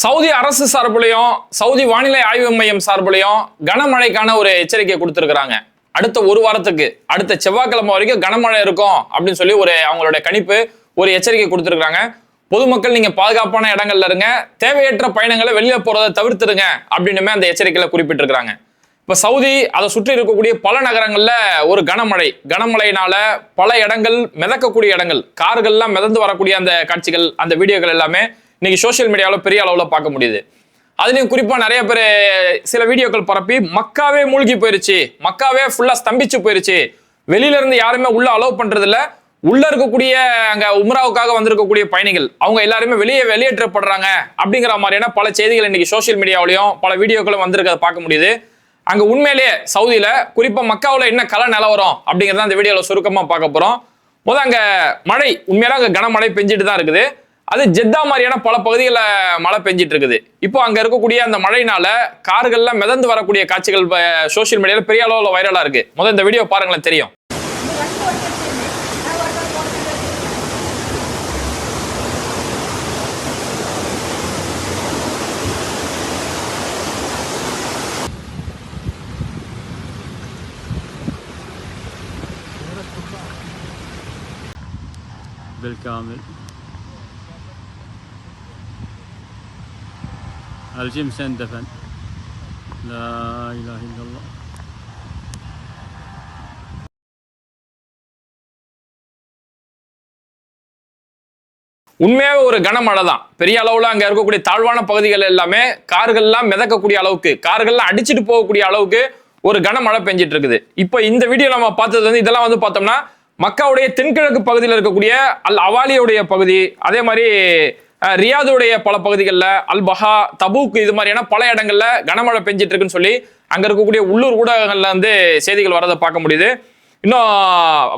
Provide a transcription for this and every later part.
Saudi அரசு சார்புலையும் Saudi வானிலை ஆய்வு மையம் சார்புலையும் கனமழைக்கான ஒரு எச்சரிக்கை கொடுத்துருக்குறாங்க. அடுத்த ஒரு வாரத்துக்கு அடுத்த செவ்வாய்க்கிழமை வரைக்கும் கனமழை இருக்கும் அப்படின்னு சொல்லி ஒரு அவங்களுடைய கணிப்பு ஒரு எச்சரிக்கை கொடுத்துருக்குறாங்க. பொதுமக்கள் நீங்க பாதுகாப்பான இடங்கள்ல இருங்க. தேவையற்ற பயணங்களை வெளியே போறதை தவிர்த்துருங்க அப்படின்னுமே அந்த எச்சரிக்கையில குறிப்பிட்டிருக்கிறாங்க. இப்போ சவுதி அதை சுற்றி இருக்கக்கூடிய பல நகரங்களில் ஒரு கனமழை. கனமழையினால பல இடங்கள் மிதக்கக்கூடிய இடங்கள். கார்கள்லாம் மிதந்து வரக்கூடிய அந்த காட்சிகள் அந்த வீடியோக்கள் எல்லாமே இன்னைக்கு சோஷியல் மீடியாவில் பெரிய அளவில் பார்க்க முடியுது. அதுலேயும் குறிப்பாக நிறைய பேர் சில வீடியோக்கள் பரப்பி மக்காவே மூழ்கி போயிருச்சு. மக்காவே ஃபுல்லாக ஸ்தம்பிச்சு போயிருச்சு. வெளியில இருந்து யாருமே உள்ள அலோவ் பண்ணுறதில்ல உள்ள இருக்கக்கூடிய அங்க உம்ராவுக்காக வந்திருக்கக்கூடிய பயணிகள் அவங்க எல்லாருமே வெளியே வெளியேற்றப்படுறாங்க அப்படிங்கிற மாதிரியான பல செய்திகள் இன்னைக்கு சோஷியல் மீடியாவிலையும் பல வீடியோக்களும் வந்திருக்கிறத பார்க்க முடியுது. அங்க உண்மையிலேயே சவுதியில குறிப்பா மக்காவில் என்ன கல நிலவரம் அப்படிங்கிறத அந்த வீடியோவில் சுருக்கமா பார்க்க போறோம். முதல் அங்க மழை உண்மையில அங்க கனமழை பெஞ்சிட்டு தான் இருக்குது. அது ஜெத்தா மாதிரியான பல பகுதிகளில் மழை பெஞ்சிட்டு இருக்குது இப்போ அங்க இருக்கக்கூடிய அந்த மழையினால கார்கள்ல மிதந்து வரக்கூடிய காட்சிகள் சோஷியல் மீடியால பெரிய அளவுல வைரலா இருக்கு முதல் இந்த வீடியோ பாருங்களேன் தெரியும் بالكامل الجيم اندفن لا اله الا الله உண்மையாவே ஒரு கனமழை தான் பெரிய அளவுல அங்க இருக்கக்கூடிய தாழ்வான பகுதிகள் எல்லாமே கார்கள்லாம் மிதக்கக்கூடிய அளவுக்கு கார்கள்லாம் அடிச்சிட்டு போகக்கூடிய அளவுக்கு ஒரு கனமழை பெஞ்சிட்டு இருக்குது இப்போ இந்த வீடியோ நம்ம பார்த்தது வந்து இதெல்லாம் வந்து பார்த்தோம்னா மக்காவுடைய தென்கிழக்கு பகுதியில் இருக்கக்கூடிய அல் அவாலியுடைய பகுதி அதே மாதிரி அஹ், ரியாதுடைய பல பகுதிகளில் அல்பஹா தபூக் இது மாதிரியான பல இடங்கள்ல கனமழை பெஞ்சிட்டு இருக்குன்னு சொல்லி அங்க இருக்கக்கூடிய உள்ளூர் ஊடகங்கள்ல வந்து செய்திகள் வரதை பார்க்க முடியுது. இன்னும்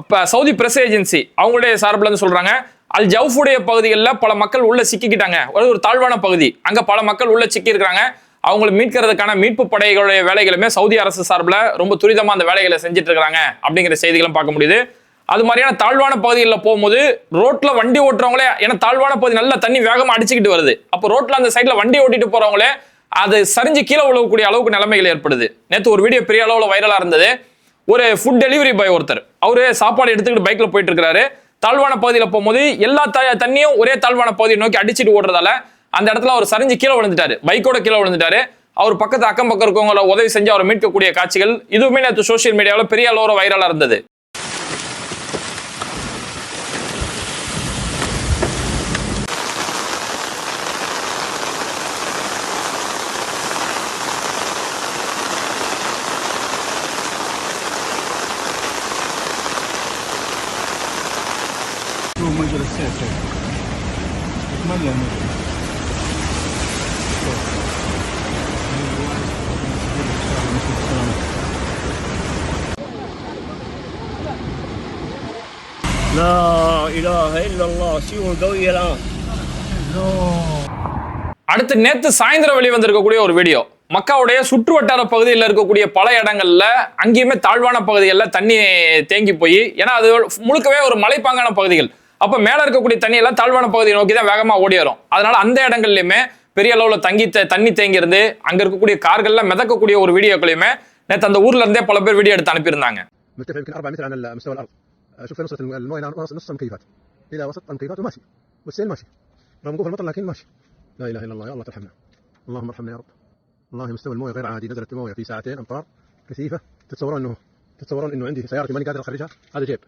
இப்போ சவுதி பிரஸ் ஏஜென்சி அவங்களுடைய சார்பில் இருந்து சொல்றாங்க அல் ஜவுஃபுடைய பகுதிகளில் பல மக்கள் உள்ள சிக்கிக்கிட்டாங்க. ஒரு ஒரு தாழ்வான பகுதி. அங்கே பல மக்கள் உள்ள சிக்கி அவங்கள அவங்களை மீட்கிறதுக்கான மீட்பு படைகளுடைய வேலைகளுமே சவுதி அரசு சார்பில் ரொம்ப துரிதமாக அந்த வேலைகளை செஞ்சுட்டு இருக்கிறாங்க அப்படிங்கிற செய்திகளும் பார்க்க முடியுது. அது மாதிரியான தாழ்வான பகுதிகளில் போகும்போது ரோட்டில் வண்டி ஓட்டுறவங்களே ஏன்னா தாழ்வான பகுதி நல்லா தண்ணி வேகமாக அடிச்சுக்கிட்டு வருது. அப்போ ரோட்டில் அந்த சைடில் வண்டி ஓட்டிட்டு போகிறவங்களே அது சரிஞ்சு கீழே உழவக்கூடிய அளவுக்கு நிலைமைகள் ஏற்படுது. நேற்று ஒரு வீடியோ பெரிய அளவில் வைரலாக இருந்தது. ஒரு ஃபுட் டெலிவரி பாய் ஒருத்தர் அவர் சாப்பாடு எடுத்துக்கிட்டு பைக்கில் போயிட்டு இருக்கிறாரு. தாழ்வான பகுதியில் போகும்போது எல்லா த- தண்ணியும் ஒரே தாழ்வான பகுதியை நோக்கி அடிச்சுட்டு ஓடுறதால அந்த இடத்துல அவர் சரிஞ்சு கீழே விழுந்துட்டாரு. பைக்கோட கீழே விழுந்துட்டாரு. அவர் பக்கத்து அக்கம் பக்கம் இருக்கவங்கள உதவி செஞ்சு அவரை மீட்கக்கூடிய காட்சிகள் இதுவுமே நேற்று சோஷியல் மீடியாவில் பெரிய அளவில் வைரலாக இருந்தது. அடுத்து நேத்து சாயந்தரம் வெளிவந்திருக்கக்கூடிய ஒரு வீடியோ. மக்காவுடைய சுற்று வட்டார பகுதியில் இருக்கக்கூடிய பல இடங்கள்ல அங்கேயுமே தாழ்வான பகுதிகளில் தண்ணி தேங்கி போய் ஏன்னா அது முழுக்கவே ஒரு மலைப்பாங்கான பகுதிகள். அப்ப மேல இருக்கக்கூடிய தண்ணி எல்லாம் தாழ்வான பகுதியை நோக்கி தான் வேகமா ஓடி வரும். அதனால அந்த இடங்கள்லயுமே பெரிய அளவுல தங்கி த- தண்ணி தேங்கி இருந்து அங்க இருக்கக்கூடிய கார்கள்ல மிதக்கக்கூடிய ஒரு வீடியோக்களையுமே நேத்து அந்த ஊர்ல இருந்தே பல பேர் வீடியோ எடுத்து அனுப்பியிருந்தாங்க. مرتفع يمكن 4 متر عن مستوى الارض شوف فين وصلت المويه الى نص نص المكيفات الى وسط المكيفات وماشي والسيل ماشي رغم وقوف المطر لكن ماشي لا اله الا الله يا الله ترحمنا اللهم ارحمنا يا رب والله مستوى المويه غير عادي نزلت المويه في ساعتين امطار كثيفه تتصورون انه تتصورون انه عندي سيارتي ماني قادر اخرجها هذا جيب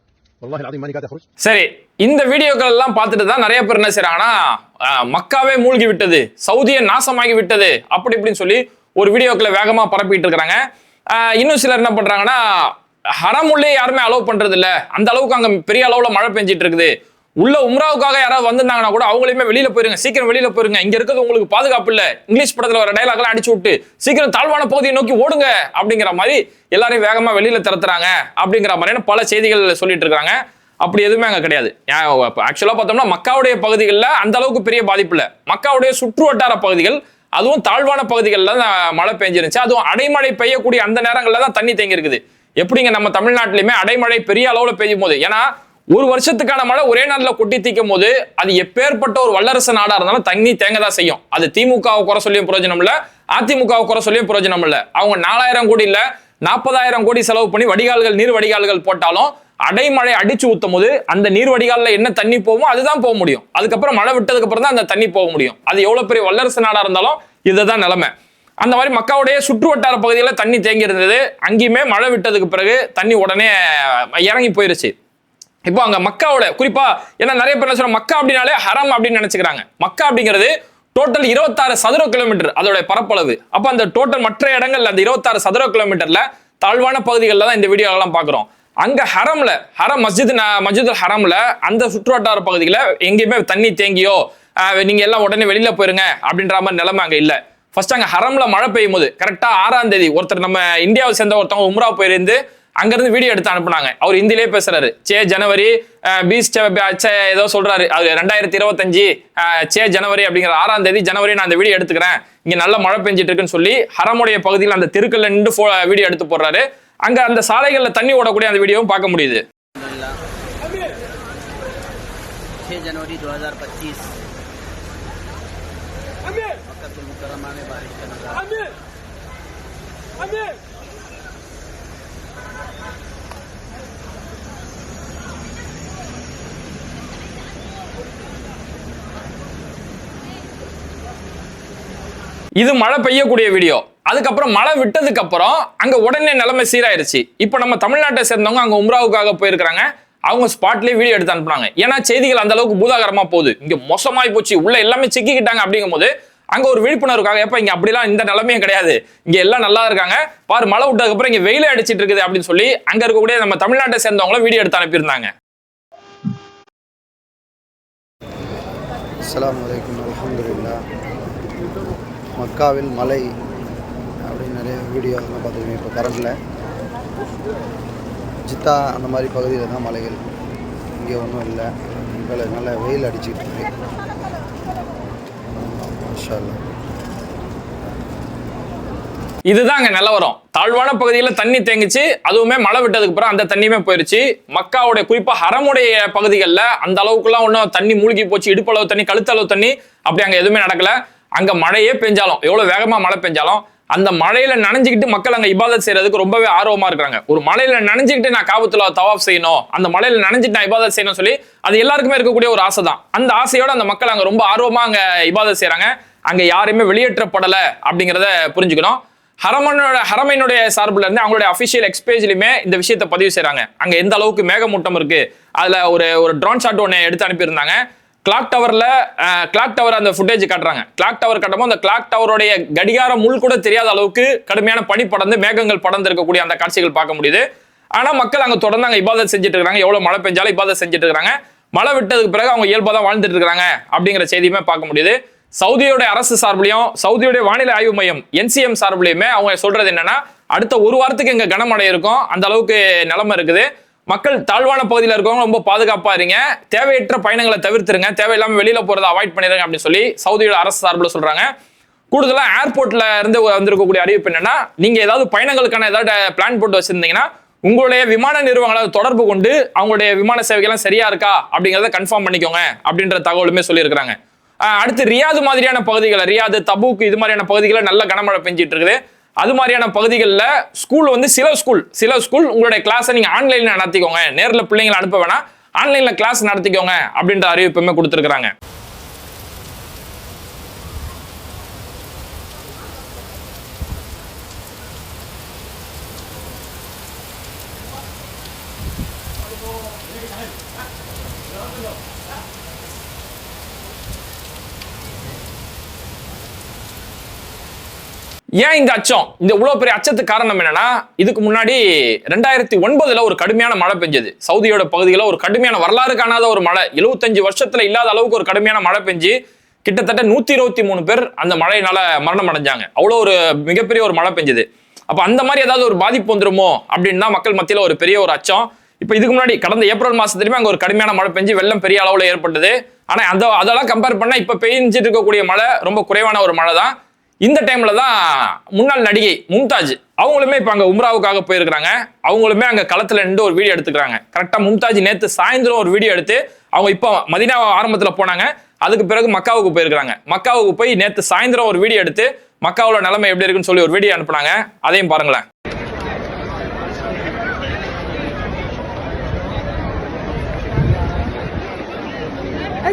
والله العظيم ماني قادر اخرج சரி இந்த வீடியோக்கள் எல்லாம் பார்த்துட்டு தான் நிறைய பேர் என்ன செய்றாங்கன்னா அஹ், மக்காவே மூழ்கி விட்டது சவுதியை நாசமாகி விட்டது அப்படி இப்படின்னு சொல்லி ஒரு வீடியோக்களை வேகமா பரப்பிட்டு இருக்கிறாங்க இன்னும் சிலர் என்ன பண்றாங்கன்னா ஹரம் உள்ளே யாருமே அலோவ் பண்றது இல்ல அந்த அளவுக்கு அங்க பெரிய அளவுல மழை பெஞ்சிட்டு இருக்குது. உள்ள உம்ராவுக்காக யாராவது வந்திருந்தாங்கன்னா கூட அவங்களையுமே வெளியில போயிருங்க. சீக்கிரம் வெளியில போயிருங்க. இங்க இருக்கிறது உங்களுக்கு பாதுகாப்பு இல்ல. இங்கிலீஷ் படத்துல வர டைலாக் எல்லாம் அடிச்சு விட்டு சீக்கிரம் தாழ்வான பகுதியை நோக்கி ஓடுங்க அப்படிங்கிற மாதிரி எல்லாரையும் வேகமா வெளியில திறத்துறாங்க அப்படிங்கிற மாதிரியான பல செய்திகள் சொல்லிட்டு இருக்காங்க. அப்படி எதுவுமே அங்க கிடையாது. ஆக்சுவலா பார்த்தோம்னா மக்காவுடைய பகுதிகளில் அந்த அளவுக்கு பெரிய பாதிப்பு இல்ல. மக்காவுடைய சுற்று வட்டார பகுதிகள் அதுவும் தாழ்வான பகுதிகளில் தான் மழை பெஞ்சிருந்துச்சு. அதுவும் அடைமழை பெய்யக்கூடிய அந்த நேரங்களில் தான் தண்ணி தேங்கி இருக்குது எப்படிங்க நம்ம தமிழ்நாட்டிலுமே அடைமழை பெரிய அளவுல பெய்யும் போது? ஏன்னா ஒரு வருஷத்துக்கான மழை ஒரே நாளில் கொட்டி தீக்கும் போது அது எப்பேற்பட்ட ஒரு வல்லரசு நாடா இருந்தாலும் தண்ணி தேங்க தான் செய்யும். அது திமுகவை குறை சொல்லியும் பிரயோஜனம் இல்ல அதிமுகவை குறை சொல்லியும் பிரயோஜனம் இல்ல. அவங்க நாலாயிரம் கோடி இல்ல நாற்பதாயிரம் கோடி செலவு பண்ணி வடிகால்கள் நீர் வடிகால்கள் போட்டாலும் அடைமழை அடிச்சு ஊத்தும் போது அந்த நீர் வடிகால்ல என்ன தண்ணி போகுமோ அதுதான் போக முடியும். அதுக்கப்புறம் மழை விட்டதுக்கு அப்புறம் தான் அந்த தண்ணி போக முடியும். அது எவ்வளவு பெரிய வல்லரசு நாடா இருந்தாலும் இதுதான் நிலைமை. அந்த மாதிரி மக்காவுடைய சுற்று வட்டார பகுதியில் தண்ணி தேங்கி இருந்தது. அங்கேயுமே மழை விட்டதுக்கு பிறகு தண்ணி உடனே இறங்கி போயிருச்சு. இப்போ அங்கே மக்காவோட குறிப்பா ஏன்னா நிறைய பேர் என்ன சொல்றாங்க மக்கா அப்படின்னாலே ஹரம் அப்படின்னு நினைச்சுக்கிறாங்க. மக்கா அப்படிங்கிறது டோட்டல் இருபத்தாறு சதுர கிலோமீட்டர் அதோட பரப்பளவு. அப்போ அந்த டோட்டல் மற்ற இடங்கள்ல அந்த இருபத்தாறு சதுர கிலோமீட்டர்ல தாழ்வான பகுதிகளில் தான் இந்த வீடியோலாம் பார்க்குறோம். அங்கே ஹரம்ல ஹரம் மஸ்ஜித் மஸ்ஜித் மஸ்ஜிதுல் ஹரம்ல அந்த சுற்றுவட்டார பகுதியில் எங்கேயுமே தண்ணி தேங்கியோ நீங்கள் எல்லாம் உடனே வெளியில் போயிருங்க அப்படின்ற மாதிரி நிலைமை அங்கே இல்லை. ஃபர்ஸ்ட் அங்க ஹரம்ல மழை பெய்யும் போது கரெக்டா ஆறாம் தேதி ஒருத்தர் நம்ம இந்தியாவை சேர்ந்த ஒருத்தவங்க உம்ரா போயிருந்து அங்கிருந்து வீடியோ எடுத்து அனுப்புனாங்க அவர் ஹிந்திலே பேசுறாரு சே ஜனவரி அஹ், பீஸ் சே- பே- சே ஏதோ சொல்றாரு அது ரெண்டாயிரத்தி இருபத்தஞ்சு அஹ், சே ஜனவரி அப்படிங்கிற ஆறாம் தேதி ஜனவரி நான் அந்த வீடியோ எடுத்துக்கிறேன் இங்க நல்ல மழை பெஞ்சிட்டு இருக்குன்னு சொல்லி ஹரமுடைய பகுதியில் அந்த தெருக்கல்ல நின்று போ- வீடியோ எடுத்து போடுறாரு அங்க அந்த சாலைகள்ல தண்ணி ஓடக்கூடிய அந்த வீடியோவும் பார்க்க முடியுது छः जनवरी 2025 मक्कातुल मुकर्रमा में बारिश का नजारा இது மழை பெய்யக்கூடிய வீடியோ அதுக்கப்புறம் மழை விட்டதுக்கு அப்புறம் அங்க உடனே நிலைமை சீராயிருச்சு இப்போ நம்ம தமிழ்நாட்டை சேர்ந்தவங்க அங்க உம்ராவுக்காக போயிருக்காங்க அவங்க ஸ்பாட்லயே வீடியோ எடுத்து அனுப்புனாங்க ஏன்னா செய்திகள் அந்த அளவுக்கு பூதாகரமா போகுது இங்க மோசமாய் போச்சு உள்ள எல்லாமே சிக்கிக்கிட்டாங்க அப்படிங்கும் போது அங்க ஒரு விழிப்புணர்வுக்காக எப்ப இங்க அப்படிலாம் இந்த நிலைமையும் கிடையாது. இங்க எல்லாம் நல்லா இருக்காங்க. பாரு மழை விட்டதுக்கு அப்புறம் இங்க வெயில அடிச்சிட்டு இருக்குது அப்படின்னு சொல்லி அங்க இருக்கக்கூடிய நம்ம தமிழ்நாட்டை சேர்ந்தவங்களும் வீடியோ எடுத்து அனுப்பியிருந்தாங்க. அஸ்லாம் வலைக்கம் அலமதுல்லா மக்காவில் மலை அப்படின்னு நிறைய வீடியோ அதெல்லாம் பார்த்துருக்கேன் இப்போ கரண்டில் ஜித்தா அந்த மாதிரி பகுதியில் தான் மலைகள் இங்கே ஒன்றும் இல்லை. இங்கே நல்ல வெயில் அடிச்சுக்கிட்டு இருக்கு. இன்ஷால்லா இதுதான் அங்க நிலவரம் தாழ்வான பகுதியில தண்ணி தேங்கிச்சு. அதுவுமே மழை விட்டதுக்கு அப்புறம் அந்த தண்ணியுமே போயிருச்சு. மக்காவுடைய குறிப்பாக ஹரமுடைய பகுதிகளில் அந்த அளவுக்குலாம் ஒன்றும் தண்ணி மூழ்கி போச்சு. இடுப்பளவு தண்ணி கழுத்தளவு தண்ணி அப்படி அங்க எதுவுமே நடக்கல. அங்க மழையே பெஞ்சாலும் எவ்வளவு வேகமாக மழை பெஞ்சாலும் அந்த மழையில நனைஞ்சுக்கிட்டு மக்கள் அங்க இபாதத் செய்யறதுக்கு ரொம்பவே ஆர்வமா இருக்காங்க ஒரு மலையில நனைஞ்சுக்கிட்டு நான் காபத்துல தவாப் செய்யணும் அந்த மலையில நனைஞ்சிட்டு நான் இபாதத் செய்யணும் சொல்லி அது எல்லாருக்குமே இருக்கக்கூடிய ஒரு ஆசை தான். அந்த ஆசையோட அந்த மக்கள் அங்க ரொம்ப ஆர்வமா அங்க இபாதத் செய்யறாங்க. அங்க யாருமே வெளியேற்றப்படல அப்படிங்கிறத புரிஞ்சுக்கணும். ஹரமனோட ஹரமனுடைய சார்புல இருந்து அவங்களுடைய அபிஷியல் எக்ஸ்பேஜ்லயுமே இந்த விஷயத்தை பதிவு செய்கிறாங்க அங்க எந்த அளவுக்கு மேகமூட்டம் இருக்கு அதுல ஒரு ஒரு ட்ரோன் ஷாட் ஒன்று எடுத்து அனுப்பியிருந்தாங்க. கிளாக் டவர்ல கிளாக் டவர் அந்த ஃபுட்டேஜ் காட்டுறாங்க. கிளாக் டவர் காட்டும்போது அந்த கிளாக் டவருடைய கடிகாரம் முள் கூட தெரியாத அளவுக்கு கடுமையான பனி படர்ந்து மேகங்கள் படர்ந்து இருக்கக்கூடிய அந்த காட்சிகள் பார்க்க முடியுது. ஆனா மக்கள் அங்க தொடர்ந்து அங்க இபாதத் செஞ்சுட்டு இருக்காங்க. எவ்வளவு மழை பெஞ்சாலும் இபாதத் செஞ்சுட்டு இருக்காங்க. மழை விட்டதுக்கு பிறகு அவங்க இயல்பா தான் வாழ்ந்துட்டு இருக்காங்க அப்படிங்கிற செய்தியுமே பார்க்க முடியுது. சவுதியோட அரசு சார்பிலையும் சவுதியோட வானிலை ஆய்வு மையம் என்சிஎம் சார்பிலையுமே அவங்க சொல்றது என்னன்னா அடுத்த ஒரு வாரத்துக்கு இங்க கனமழை இருக்கும். அந்த அளவுக்கு நிலைமை இருக்குது. மக்கள் தாழ்வான பகுதியில் இருக்கவங்க ரொம்ப பாதுகாப்பாக இருங்க. தேவையற்ற பயணங்களை தவிர்த்துருங்க. தேவையில்லாமல் வெளியில் போகிறத அவாய்ட் பண்ணிடுங்க அப்படின்னு சொல்லி சவுதியோட அரசு சார்பில் சொல்கிறாங்க கூடுதலாக ஏர்போர்ட்டில் இருந்து வந்திருக்கக்கூடிய அறிவிப்பு என்னன்னா நீங்கள் ஏதாவது பயணங்களுக்கான ஏதாவது பிளான் போட்டு வச்சுருந்தீங்கன்னா உங்களுடைய விமான நிறுவனங்களை தொடர்பு கொண்டு அவங்களுடைய விமான சேவைகள்லாம் சரியா இருக்கா அப்படிங்கிறத கன்ஃபார்ம் பண்ணிக்கோங்க அப்படின்ற தகவலுமே சொல்லியிருக்கிறாங்க. அடுத்து ரியாது மாதிரியான பகுதிகளை ரியாது தபுக்கு இது மாதிரியான பகுதிகளில் நல்ல கனமழை பெஞ்சிட்டு இருக்குது. அது மாதிரியான பகுதிகளில் ஸ்கூல் வந்து சில ஸ்கூல் சில ஸ்கூல் உங்களுடைய கிளாஸை நீங்க ஆன்லைன்ல நடத்திக்கோங்க. நேரில் பிள்ளைங்களை அனுப்ப வேணாம். ஆன்லைனில் கிளாஸ் நடத்திக்கோங்க அப்படின்ற அறிவிப்புமே கொடுத்துருக்காங்க ஏன் இந்த அச்சம்? இந்த இவ்வளவு பெரிய அச்சத்துக்கு காரணம் என்னன்னா இதுக்கு முன்னாடி ரெண்டாயிரத்தி ஒன்பதுல ஒரு கடுமையான மழை பெஞ்சது. சவுதியோட பகுதியில் ஒரு கடுமையான வரலாறு காணாத ஒரு மழை. 75 வருஷத்துல இல்லாத அளவுக்கு ஒரு கடுமையான மழை பெஞ்சு கிட்டத்தட்ட நூத்தி இருபத்தி மூணு பேர் அந்த மழையினால மரணம் அடைஞ்சாங்க. அவ்வளோ ஒரு மிகப்பெரிய ஒரு மழை பெஞ்சது. அப்ப அந்த மாதிரி ஏதாவது ஒரு பாதிப்பு வந்துருமோ அப்படின்னு தான் மக்கள் மத்தியில ஒரு பெரிய ஒரு அச்சம். இப்போ இதுக்கு முன்னாடி கடந்த ஏப்ரல் மாசத்துலயுமே அங்க ஒரு கடுமையான மழை பெஞ்சு வெள்ளம் பெரிய அளவுல ஏற்பட்டது. ஆனா அந்த அதெல்லாம் கம்பேர் பண்ணா இப்ப பெஞ்சிட்டு இருக்கக்கூடிய மழை ரொம்ப குறைவான ஒரு மழை தான் இந்த டைம்ல தான் முன்னாள் நடிகை மும்தாஜ் அவங்களுமே இப்ப அங்க உம்ராவுக்காக போயிருக்கிறாங்க. அவங்களுமே அங்க களத்துல நின்று ஒரு வீடியோ எடுத்துக்கிறாங்க. கரெக்டா மும்தாஜ் நேத்து சாயந்தரம் ஒரு வீடியோ எடுத்து அவங்க இப்போ மதினா ஆரம்பத்துல போனாங்க. அதுக்கு பிறகு மக்காவுக்கு போயிருக்கிறாங்க. மக்காவுக்கு போய் நேத்து சாயந்தரம் ஒரு வீடியோ எடுத்து மக்காவோட நிலைமை எப்படி இருக்குன்னு சொல்லி ஒரு வீடியோ அனுப்புனாங்க. அதையும் பாருங்களேன்.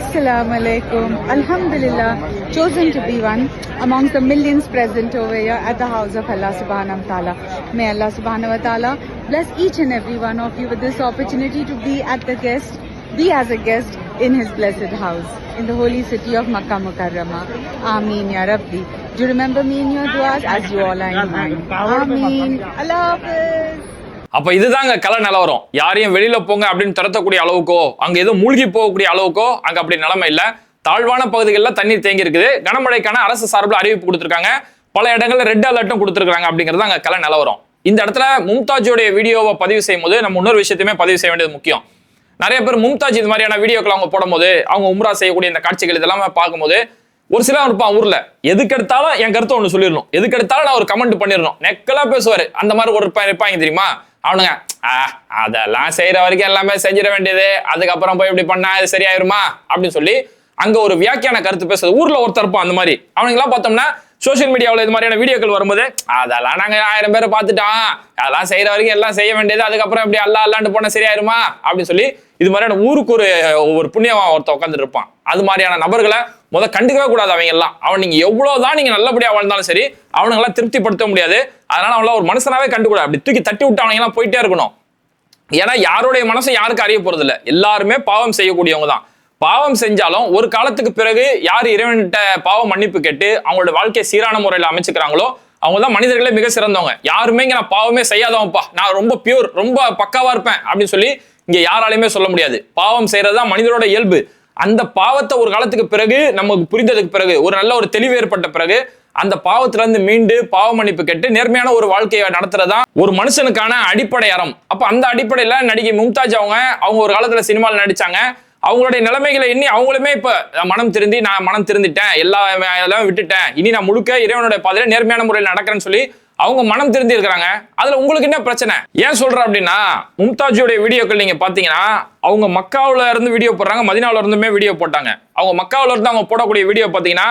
Assalamu alaikum. Alhamdulillah, chosen to be one amongst the millions present over here at the house of Allah subhanahu wa ta'ala. May Allah subhanahu wa ta'ala bless each and every one of you with this opportunity to be at the guest, be as a guest in his blessed house in the holy city of Makkah Mukarramah. Ameen Ya Rabbi. Do you remember me in your du'as as you all are in mine. Ameen. Allah Hafiz. அப்ப இதுதாங்க கலை நிலவரம். யாரையும் வெளியில போங்க அப்படின்னு திறத்தக்கூடிய அளவுக்கோ அங்க எதுவும் மூழ்கி போகக்கூடிய அளவுக்கோ அங்க அப்படி நிலைமை இல்ல. தாழ்வான பகுதிகளில் தண்ணீர் தேங்கி இருக்குது கனமழைக்கான அரசு சார்பில் அறிவிப்பு கொடுத்துருக்காங்க. பல இடங்களில் ரெட் அலர்ட்டும் கொடுத்துருக்காங்க அப்படிங்கிறது அங்கே கலை நிலவரம். இந்த இடத்துல மும்தாஜோடைய வீடியோவை பதிவு செய்யும் போது நம்ம இன்னொரு விஷயத்தையுமே பதிவு செய்ய வேண்டியது முக்கியம். நிறைய பேர் மும்தாஜ் இது மாதிரியான வீடியோக்கள் அவங்க போடும்போது அவங்க உம்ரா செய்யக்கூடிய இந்த காட்சிகள் இதெல்லாம் பார்க்கும்போது ஒரு சிலர் இருப்பான் ஊர்ல எதுக்கு எடுத்தாலும் என் கருத்தை ஒன்று சொல்லிடணும். எதுக்கு எடுத்தாலும் நான் ஒரு கமெண்ட் பண்ணிடணும். நெக்கலா பேசுவார். அந்த மாதிரி ஒரு இருப்பாங்க தெரியுமா? அவனுங்க "ஆ, அதெல்லாம் செய்யற வரைக்கும் எல்லாமே செஞ்சிட வேண்டியது. அதுக்கப்புறம் போய் இப்படி பண்ணா இது சரியாயிருமா? அப்படின்னு சொல்லி அங்க ஒரு வியாக்கியான கருத்து பேசுறது ஊர்ல ஒருத்தர் இருப்பான் அந்த மாதிரி. அவனுங்கெல்லாம் பார்த்தோம்னா சோஷியல் மீடியாவில் இது மாதிரியான வீடியோக்கள் வரும்போது அதெல்லாம் நாங்கள் ஆயிரம் பேரை பார்த்துட்டோம். அதெல்லாம் செய்கிற வரைக்கும் எல்லாம் செய்ய வேண்டியது. அதுக்கப்புறம் இப்படி அல்லா அல்லாண்டு போனால் சரியாயிருமா? அப்படின்னு சொல்லி இது மாதிரியான ஊருக்கு ஒரு ஒரு புண்ணியமா ஒருத்தன் உட்காந்துட்டு இருப்பான். அது மாதிரியான நபர்களை முத கண்டுக்கவே கூடாது அவங்க எல்லாம் அவன் நீங்க எவ்வளவுதான் நீங்க நல்லபடியா வாழ்ந்தாலும் சரி அவனுங்களாம் திருப்திப்படுத்த முடியாது. அதனால அவங்கள ஒரு மனுஷனாவே கண்டுக்கூடாது. அப்படி தூக்கி தட்டி விட்டு அவங்க எல்லாம் போயிட்டே இருக்கணும். ஏன்னா யாருடைய மனசும் யாருக்கும் அறிய போறது இல்லை எல்லாருமே பாவம் செய்யக்கூடியவங்க தான். பாவம் செஞ்சாலும் ஒரு காலத்துக்கு பிறகு யார் இறைவன்கிட்ட பாவம் மன்னிப்பு கேட்டு அவங்களோட வாழ்க்கையை சீரான முறையில் அமைச்சுக்கிறாங்களோ அவங்க தான் மனிதர்களே மிக சிறந்தவங்க. யாருமே இங்க நான் பாவமே செய்யாதவன்ப்பா. நான் ரொம்ப பியூர் ரொம்ப பக்காவா இருப்பேன் அப்படின்னு சொல்லி இங்க யாராலையுமே சொல்ல முடியாது. பாவம் செய்யறது தான் மனிதரோட இயல்பு. அந்த பாவத்தை ஒரு காலத்துக்கு பிறகு நமக்கு புரிந்ததுக்கு பிறகு ஒரு நல்ல ஒரு தெளிவு ஏற்பட்ட பிறகு அந்த பாவத்துல இருந்து மீண்டு பாவ மன்னிப்பு கேட்டு நேர்மையான ஒரு வாழ்க்கையை நடத்துறதா ஒரு மனுஷனுக்கான அடிப்படை அறம். அப்ப அந்த அடிப்படையில நடிகை மும்தாஜ் அவங்க அவங்க ஒரு காலத்துல சினிமாவில் நடிச்சாங்க. அவங்களுடைய நிலைமைகளை எண்ணி அவங்களுமே இப்ப மனம் திருந்தி நான் மனம் திருந்திட்டேன் எல்லா எல்லாம் விட்டுட்டேன். இனி நான் முழுக்க இறைவனுடைய பாதையில நேர்மையான முறையில் நடக்கிறேன்னு சொல்லி அவங்க மனம் திருந்தி இருக்கிறாங்க அதுல உங்களுக்கு என்ன பிரச்சனை? ஏன் சொல்றேன் அப்படின்னா மும்தாஜுடைய வீடியோக்கள் நீங்க பாத்தீங்கன்னா அவங்க மக்காவில இருந்து வீடியோ போடுறாங்க மதினாவில இருந்துமே வீடியோ போட்டாங்க. அவங்க மக்காவில இருந்து அவங்க போடக்கூடிய வீடியோ பாத்தீங்கன்னா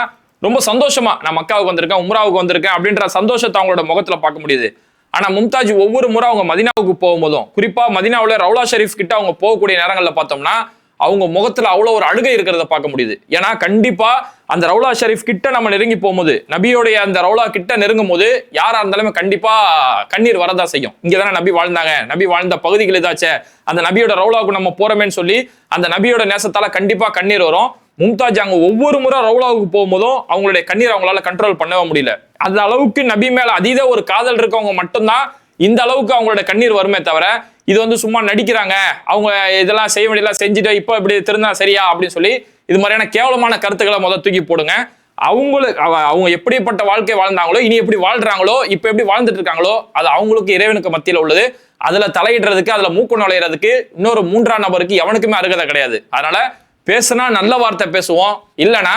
ரொம்ப சந்தோஷமா நான் மக்காவுக்கு வந்திருக்கேன் உம்ராவுக்கு வந்திருக்கேன் அப்படின்ற சந்தோஷத்தை அவங்களோட முகத்துல பார்க்க முடியுது. ஆனா மும்தாஜ் ஒவ்வொரு முறை அவங்க மதினாவுக்கு போகும்போதும் குறிப்பா மதினாவில் ரவுலா ஷெரீஃப் கிட்ட அவங்க போகக்கூடிய நேரங்களில் பார்த்தோம்னா அவங்க முகத்துல அவ்வளவு ஒரு அழுகை இருக்கிறத பார்க்க முடியுது. ஏன்னா கண்டிப்பா அந்த ரவுலா ஷெரீஃப் கிட்ட நம்ம நெருங்கி போகும்போது நபியோடைய அந்த ரவுலா கிட்ட நெருங்கும் போது யாரா இருந்தாலுமே கண்டிப்பா கண்ணீர் வரதா செய்யும். இங்க தானே நபி வாழ்ந்தாங்க. நபி வாழ்ந்த பகுதிகள் ஏதாச்சே அந்த நபியோட ரவுலாவுக்கு நம்ம போறோமேன்னு சொல்லி அந்த நபியோட நேசத்தால கண்டிப்பா கண்ணீர் வரும். மும்தாஜ் அங்க ஒவ்வொரு முறை ரவுலாவுக்கு போகும்போதும் அவங்களுடைய கண்ணீர் அவங்களால கண்ட்ரோல் பண்ணவே முடியல. அந்த அளவுக்கு நபி மேல அதீத ஒரு காதல் இருக்கவங்க மட்டும்தான் இந்த அளவுக்கு அவங்களோட கண்ணீர் வருமே தவிர இது வந்து சும்மா நடிக்கிறாங்க அவங்க இதெல்லாம் செய்ய வேண்டியதெல்லாம் செஞ்சுட்டு இப்போ இப்படி திருந்தா சரியா அப்படின்னு சொல்லி இது மாதிரியான கேவலமான கருத்துக்களை முதல் தூக்கி போடுங்க. அவங்களுக்கு அவங்க எப்படிப்பட்ட வாழ்க்கை வாழ்ந்தாங்களோ இனி எப்படி வாழ்றாங்களோ இப்போ எப்படி வாழ்ந்துட்டு இருக்காங்களோ அது அவங்களுக்கு இறைவனுக்கு மத்தியில் உள்ளது. அதில் தலையிடுறதுக்கு அதில் மூக்கு நுழையிறதுக்கு இன்னொரு மூன்றாம் நபருக்கு எவனுக்குமே அருகதை கிடையாது. அதனால பேசுனா நல்ல வார்த்தை பேசுவோம். இல்லைன்னா